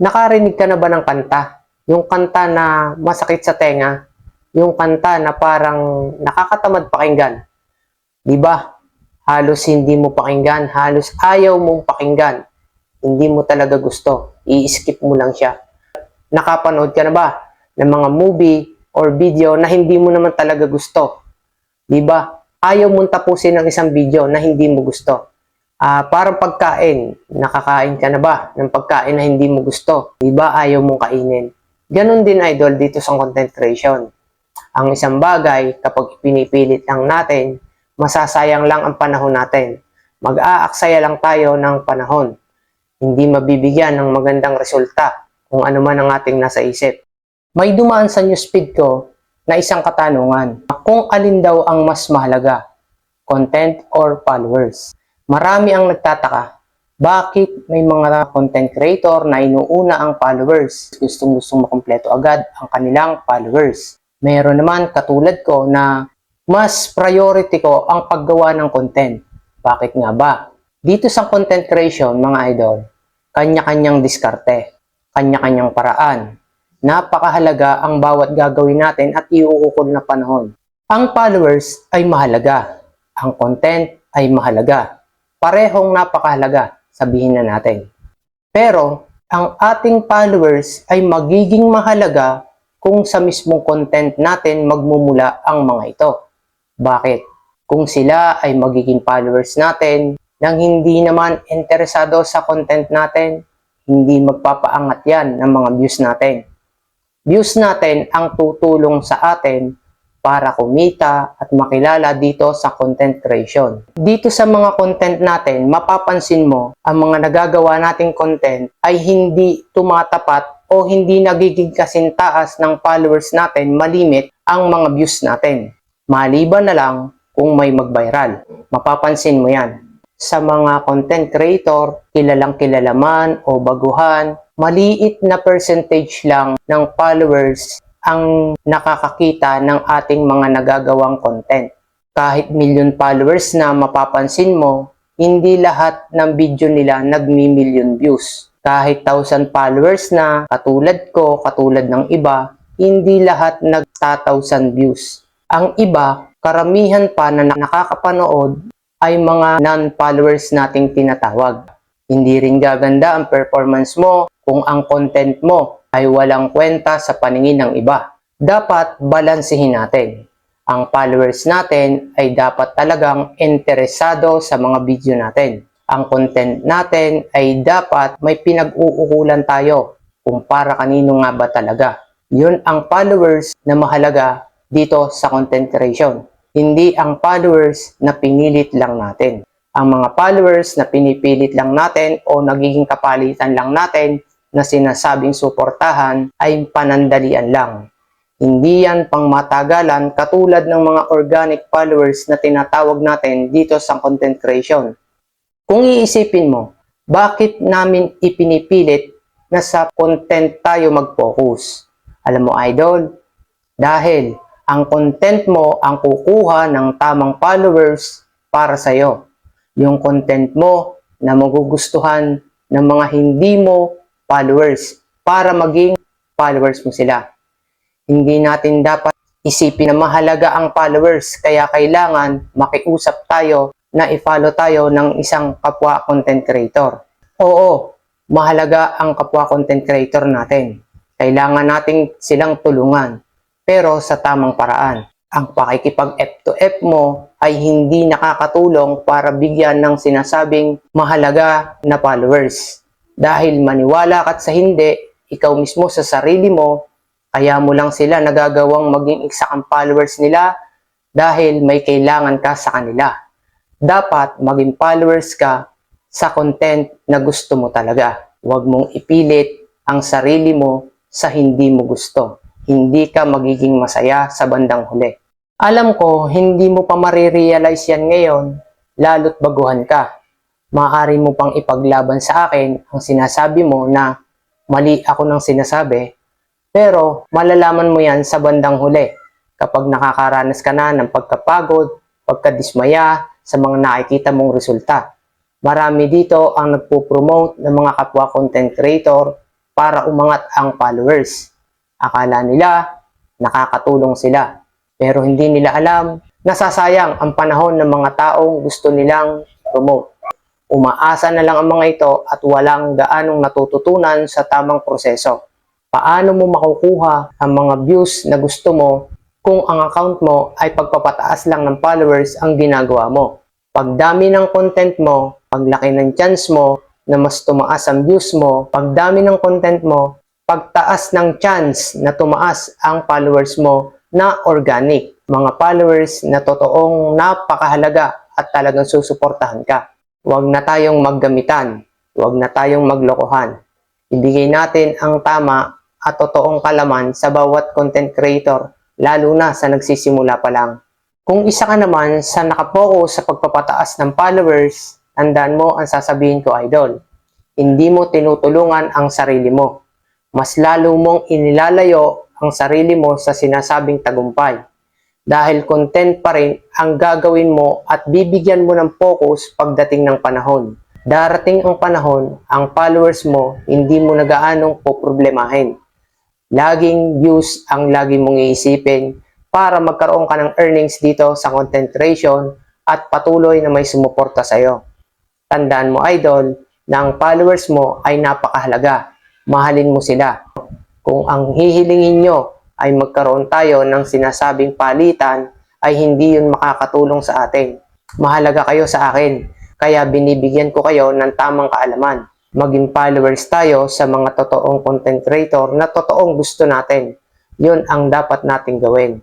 Nakarinig ka na ba ng kanta? Yung kanta na masakit sa tenga? Yung kanta na parang nakakatamad pakinggan? Di ba? Halos hindi mo pakinggan, halos ayaw mong pakinggan. Hindi mo talaga gusto. I-skip mo lang siya. Nakapanood ka na ba ng mga movie or video na hindi mo naman talaga gusto? Di ba? Ayaw mong tapusin ng isang video na hindi mo gusto. Ah, parang pagkain, nakakain ka na ba ng pagkain na hindi mo gusto? Di ba ayaw mong kainin? Ganon din idol dito sa content creation. Ang isang bagay, kapag pinipilit lang natin, masasayang lang ang panahon natin. Mag-aaksaya lang tayo ng panahon. Hindi mabibigyan ng magandang resulta kung ano man ang ating nasa isip. May dumaan sa newsfeed ko na isang katanungan. Kung alin daw ang mas mahalaga, content or followers? Marami ang nagtataka, bakit may mga content creator na inuuna ang followers? Gustong gustong makumpleto agad ang kanilang followers. Meron naman katulad ko na mas priority ko ang paggawa ng content. Bakit nga ba? Dito sa content creation, mga idol, kanya-kanyang diskarte, kanya-kanyang paraan. Napakahalaga ang bawat gagawin natin at iuukol na panahon. Ang followers ay mahalaga. Ang content ay mahalaga parehong napakahalaga, sabihin na natin. Pero, ang ating followers ay magiging mahalaga kung sa mismong content natin magmumula ang mga ito. Bakit? Kung sila ay magiging followers natin nang hindi naman interesado sa content natin, hindi magpapaangat yan ng mga views natin. Views natin ang tutulong sa atin para kumita at makilala dito sa content creation. Dito sa mga content natin, mapapansin mo ang mga nagagawa nating content ay hindi tumatapat o hindi nagiging kasintaas ng followers natin malimit ang mga views natin. Maliban na lang kung may mag-viral. Mapapansin mo yan. Sa mga content creator, kilalang kilala man o baguhan, maliit na percentage lang ng followers ang nakakakita ng ating mga nagagawang content. Kahit million followers na mapapansin mo, hindi lahat ng video nila nagmi-million views. Kahit thousand followers na katulad ko, katulad ng iba, hindi lahat nagta-thousand views. Ang iba, karamihan pa na nakakapanood ay mga non-followers nating tinatawag. Hindi rin gaganda ang performance mo kung ang content mo ay walang kwenta sa paningin ng iba. Dapat balansehin natin. Ang followers natin ay dapat talagang interesado sa mga video natin. Ang content natin ay dapat may pinag-uukulan tayo kung para kanino nga ba talaga. Yun ang followers na mahalaga dito sa content creation. Hindi ang followers na pinilit lang natin. Ang mga followers na pinipilit lang natin o nagiging kapalitan lang natin na sinasabing suportahan ay panandalian lang. Hindi yan pang matagalan katulad ng mga organic followers na tinatawag natin dito sa content creation. Kung iisipin mo, bakit namin ipinipilit na sa content tayo mag-focus? Alam mo idol, dahil ang content mo ang kukuha ng tamang followers para sa'yo. Yung content mo na magugustuhan ng mga hindi mo followers para maging followers mo sila. Hindi natin dapat isipin na mahalaga ang followers kaya kailangan makiusap tayo na i-follow tayo ng isang kapwa content creator. Oo, mahalaga ang kapwa content creator natin. Kailangan nating silang tulungan pero sa tamang paraan. Ang pakikipag F to F mo ay hindi nakakatulong para bigyan ng sinasabing mahalaga na followers dahil maniwala ka't sa hindi, ikaw mismo sa sarili mo, kaya mo lang sila nagagawang maging isa kang followers nila dahil may kailangan ka sa kanila. Dapat maging followers ka sa content na gusto mo talaga. Huwag mong ipilit ang sarili mo sa hindi mo gusto. Hindi ka magiging masaya sa bandang huli. Alam ko, hindi mo pa marirealize yan ngayon, lalo't baguhan ka maaari mo pang ipaglaban sa akin ang sinasabi mo na mali ako ng sinasabi, pero malalaman mo yan sa bandang huli kapag nakakaranas ka na ng pagkapagod, pagkadismaya sa mga nakikita mong resulta. Marami dito ang nagpo-promote ng mga kapwa content creator para umangat ang followers. Akala nila nakakatulong sila. Pero hindi nila alam nasasayang ang panahon ng mga taong gusto nilang promote. Umaasa na lang ang mga ito at walang gaanong natututunan sa tamang proseso. Paano mo makukuha ang mga views na gusto mo kung ang account mo ay pagpapataas lang ng followers ang ginagawa mo? Pagdami ng content mo, paglaki ng chance mo na mas tumaas ang views mo, pagdami ng content mo, pagtaas ng chance na tumaas ang followers mo na organic. Mga followers na totoong napakahalaga at talagang susuportahan ka. Huwag na tayong maggamitan. Huwag na tayong maglokohan. Ibigay natin ang tama at totoong kalaman sa bawat content creator, lalo na sa nagsisimula pa lang. Kung isa ka naman sa nakapokus sa pagpapataas ng followers, tandaan mo ang sasabihin ko, idol. Hindi mo tinutulungan ang sarili mo. Mas lalo mong inilalayo ang sarili mo sa sinasabing tagumpay. Dahil content pa rin ang gagawin mo at bibigyan mo ng focus pagdating ng panahon. Darating ang panahon, ang followers mo hindi mo na gaanong poproblemahin. Laging views ang lagi mong iisipin para magkaroon ka ng earnings dito sa content creation at patuloy na may sumuporta sa iyo. Tandaan mo idol na ang followers mo ay napakahalaga. Mahalin mo sila. Kung ang hihilingin nyo ay magkaroon tayo ng sinasabing palitan, ay hindi yun makakatulong sa atin. Mahalaga kayo sa akin, kaya binibigyan ko kayo ng tamang kaalaman. Maging followers tayo sa mga totoong content creator na totoong gusto natin. Yun ang dapat nating gawin.